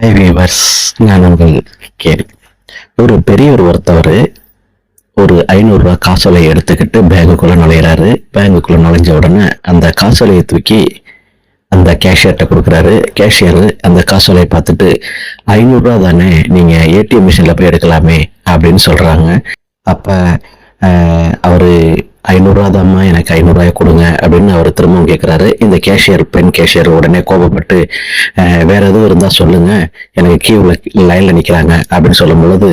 High viewers நான் உங்கள் கேள்வி ஒரு பெரியவர் ஒருத்தவர் ஒரு ஐநூறுரூவா காசோலையை எடுத்துக்கிட்டு பேங்குக்குள்ளே நுழையிறாரு. பேங்குக்குள்ளே நுழைஞ்ச உடனே அந்த காசோலையை தூக்கி அந்த கேஷியர்கிட்ட கொடுக்குறாரு. கேஷியர் அந்த காசோலையை பார்த்துட்டு ஐநூறுரூவா தானே நீங்கள் ஏடிஎம் மிஷினில் போய் எடுக்கலாமே அப்படின்னு சொல்கிறாங்க அப்போ அவர் ஐநூறுரூவா தாம்மா எனக்கு ஐநூறுரூவாயை கொடுங்க அப்படின்னு அவர் திரும்பவும் கேட்குறாரு இந்த கேஷியர் பெண் கேஷியர் உடனே கோபப்பட்டு வேற எதுவும் இருந்தால் சொல்லுங்க. எனக்கு கீவில் லைனில் நிற்கிறாங்க அப்படின்னு சொல்லும் பொழுது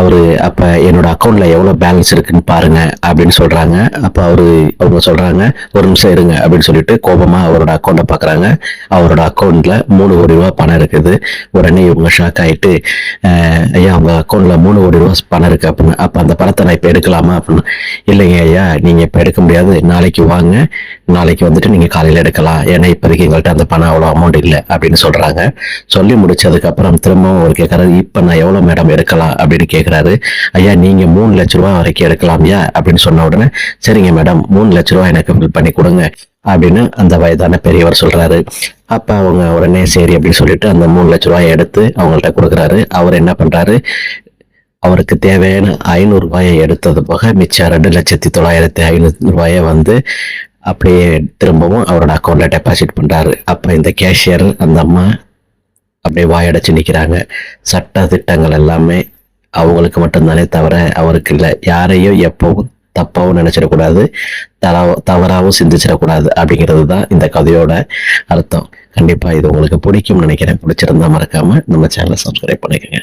அவர் அப்போ என்னோட அக்கௌண்ட்டில் எவ்வளோ பேலன்ஸ் இருக்குன்னு பாருங்க அப்படின்னு சொல்கிறாங்க அப்போ அவர் அவங்க சொல்கிறாங்க ஒரு நிமிஷம் இருங்க அப்படின்னு சொல்லிட்டு கோபமாக அவரோட அக்கௌண்ட்டை பார்க்குறாங்க அவரோட அக்கௌண்ட்டில் மூணு கோடி ரூபா பணம் இருக்குது. உடனே இவங்க ஷாக் ஆகிட்டு ஐயா உங்கள் அக்கௌண்ட்டில் மூணு கோடி ரூபா பணம் இருக்குது அப்படின்னு அப்போ அந்த பணத்தை நான் இப்போ எடுக்கலாமா? அப்படின்னு இல்லைங்க ஐயா நீங்கள் இப்போ எடுக்க முடியாது. நாளைக்கு வாங்க. நாளைக்கு வந்துட்டு நீங்கள் காலையில் எடுக்கலாம். ஏன்னா இப்போதைக்கு எங்கள்கிட்ட அந்த பணம் அவ்வளோ அமௌண்ட் இல்லை அப்படின்னு சொல்கிறாங்க சொல்லி முடிச்சதுக்கப்புறம் திரும்பவும் அவர் கேட்குறாரு இப்போ நான் எவ்வளோ மேடம் எடுக்கலாம்? அப்படின்னு கேட்குறாரு ஐயா நீங்கள் மூணு லட்ச ரூபா வரைக்கும் எடுக்கலாம்யா அப்படின்னு சொன்ன உடனே சரிங்க மேடம் மூணு லட்ச ரூபா எனக்கு ஃபில் பண்ணி கொடுங்க அப்படின்னு அந்த வயதான பெரியவர் சொல்றாரு. அப்ப அவங்க உடனே சரி அப்படின்னு சொல்லிட்டு அந்த மூணு லட்ச ரூபாயை எடுத்து அவங்கள்ட்ட கொடுக்குறாரு. அவர் என்ன பண்றாரு? அவருக்கு தேவையான ஐநூறு ரூபாயை எடுத்தது போக மிச்சம் ரெண்டு லட்சத்தி தொள்ளாயிரத்தி ஐநூறு ரூபாயை வந்து அப்படியே திரும்பவும் அவரோட அக்கௌண்ட்டில் டெபாசிட் பண்ணுறாரு அப்போ இந்த கேஷியர் அந்த அம்மா அப்படியே வாயடைச்சு நிற்கிறாங்க சட்ட திட்டங்கள் எல்லாமே அவங்களுக்கு மட்டும்தானே தவிர அவருக்கு இல்லை. யாரையும் எப்பவும் தப்பாகவும் நினச்சிடக்கூடாது தரா தவறாகவும் சிந்திச்சிடக்கூடாது அப்படிங்கிறது தான் இந்த கதையோட அர்த்தம். கண்டிப்பாக இது உங்களுக்கு பிடிக்கும்னு நினைக்கிறேன். பிடிச்சிருந்தா மறக்காமல் நம்ம சேனலை சப்ஸ்கிரைப் பண்ணிக்கோங்க.